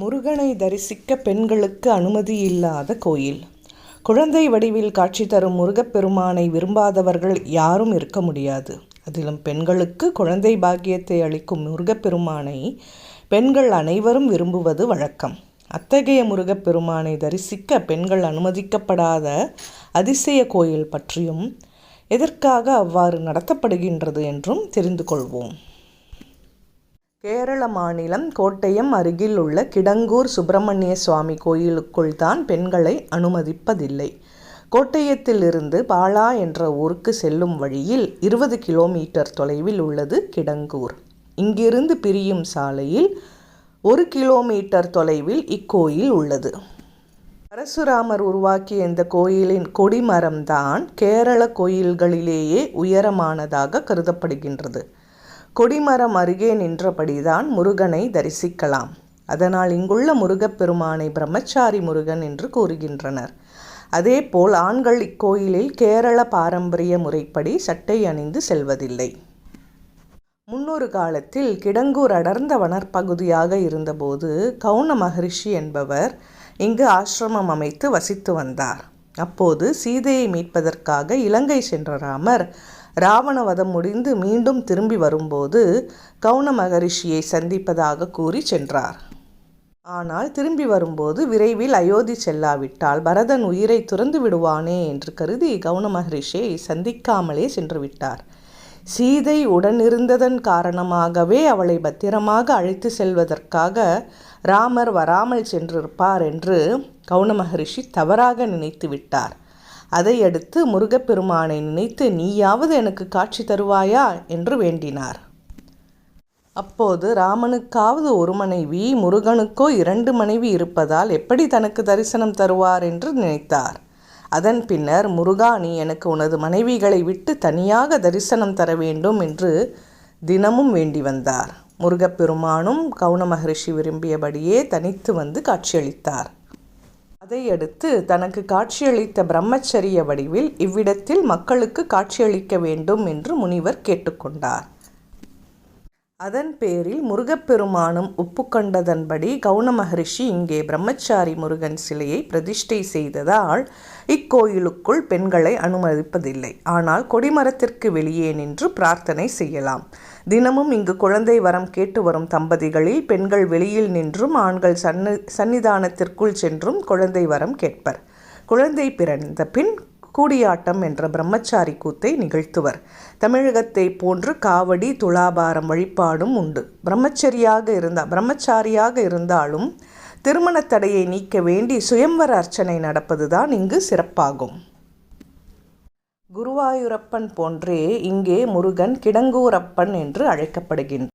முருகனை தரிசிக்க பெண்களுக்கு அனுமதி இல்லாத கோயில். குழந்தை வடிவில் காட்சி தரும் முருகப்பெருமானை விரும்பாதவர்கள் யாரும் இருக்க முடியாது. அதிலும் பெண்களுக்கு குழந்தை பாக்கியத்தை அளிக்கும் முருகப்பெருமானை பெண்கள் அனைவரும் விரும்புவது வழக்கம். அத்தகைய முருகப்பெருமானை தரிசிக்க பெண்கள் அனுமதிக்கப்படாத அதிசய கோயில் பற்றியும் எதற்காக அவ்வாறு நடத்தப்படுகின்றது என்றும் தெரிந்து கொள்வோம். கேரள மாநிலம் கோட்டயம் அருகில் உள்ள கிடங்கூர் சுப்பிரமணிய சுவாமி கோயிலுக்குள் தான் பெண்களை அனுமதிப்பதில்லை. கோட்டயத்திலிருந்து பாலா என்ற ஊருக்கு செல்லும் வழியில் இருபது கிலோமீட்டர் தொலைவில் உள்ளது கிடங்கூர். இங்கிருந்து பிரியும் சாலையில் ஒரு கிலோமீட்டர் தொலைவில் இக்கோயில் உள்ளது. பரசுராமர் உருவாக்கிய இந்த கோயிலின் கொடிமரம்தான் கேரள கோயில்களிலேயே உயரமானதாக கருதப்படுகின்றது. கொடிமரம் அருகே நின்றபடிதான் முருகனை தரிசிக்கலாம். அதனால் இங்குள்ள முருகப்பெருமானை பிரம்மச்சாரி முருகன் என்று கூறுகின்றனர். அதேபோல் ஆண்கள் இக்கோயிலில் கேரள பாரம்பரிய முறைப்படி சட்டை அணிந்து செல்வதில்லை. முன்னொரு காலத்தில் கிடங்கூர் அடர்ந்த வனற்பகுதியாக இருந்தபோது கவுன மகரிஷி என்பவர் இங்கு ஆசிரமம் அமைத்து வசித்து வந்தார். அப்போது சீதையை மீட்பதற்காக இலங்கை சென்ற ராமர் ராவணவதம் முடிந்து மீண்டும் திரும்பி வரும்போது கவுன மகரிஷியை சந்திப்பதாக கூறி சென்றார். ஆனால் திரும்பி வரும்போது விரைவில் அயோத்தி செல்லாவிட்டால் பரதன் உயிரை துறந்து விடுவானே என்று கருதி கவுன மகரிஷியை சந்திக்காமலே சென்று விட்டார். சீதை உடனிருந்ததன் காரணமாகவே அவளை பத்திரமாக அழைத்து செல்வதற்காக ராமர் வராமல் சென்றிருப்பார் என்று கவுன மகரிஷி தவறாக நினைத்து விட்டார். அதையடுத்து முருகப்பெருமானை நினைத்து நீயாவது எனக்கு காட்சி தருவாயா? என்று வேண்டினார். அப்போது ராமனுக்காவது ஒரு மனைவி முருகனுக்கோ இரண்டு மனைவி இருப்பதால் எப்படி தனக்கு தரிசனம் தருவார் என்று நினைத்தார். அதன் பின்னர் முருகா நீ எனக்கு உனது மனைவிகளை விட்டு தனியாக தரிசனம் தர வேண்டும் என்று தினமும் வேண்டி வந்தார். முருகப்பெருமானும் கவுன மகரிஷி விரும்பியபடியே தனித்து வந்து காட்சியளித்தார். அதையடுத்து தனக்கு காட்சியளித்த பிரம்மச்சரிய வடிவில் இவ்விடத்தில் மக்களுக்கு காட்சியளிக்க வேண்டும் என்று முனிவர் கேட்டுக்கொண்டார். அதன் பேரில் முருகப்பெருமானும் ஒப்புக்கொண்டதன்படி கவுன மகரிஷி இங்கே பிரம்மச்சாரி முருகன் சிலையை பிரதிஷ்டை செய்ததால் இக்கோயிலுக்குள் பெண்களை அனுமதிப்பதில்லை. ஆனால் கொடிமரத்திற்கு வெளியே நின்று பிரார்த்தனை செய்யலாம். தினமும் இங்கு குழந்தை வரம் கேட்டு வரும் தம்பதிகளில் பெண்கள் வெளியில் நின்றும் ஆண்கள் சன்னு சன்னிதானத்திற்குள் சென்றும் குழந்தை வரம் கேட்பர். குழந்தை பிறந்த பின் கூடியாட்டம் என்ற பிரம்மச்சாரி கூத்தை நிகழ்த்துவர். தமிழகத்தை போன்று காவடி துலாபாரம் வழிபாடும் உண்டு. பிரம்மச்சரியாக இருந்தால் பிரம்மச்சாரியாக இருந்தாலும் திருமண தடையை நீக்க வேண்டி சுயம்வர அர்ச்சனை நடப்பதுதான் இங்கு சிறப்பாகும். குருவாயூரப்பன் போன்றே இங்கே முருகன் கிடங்கூரப்பன் என்று அழைக்கப்படுகின்றார்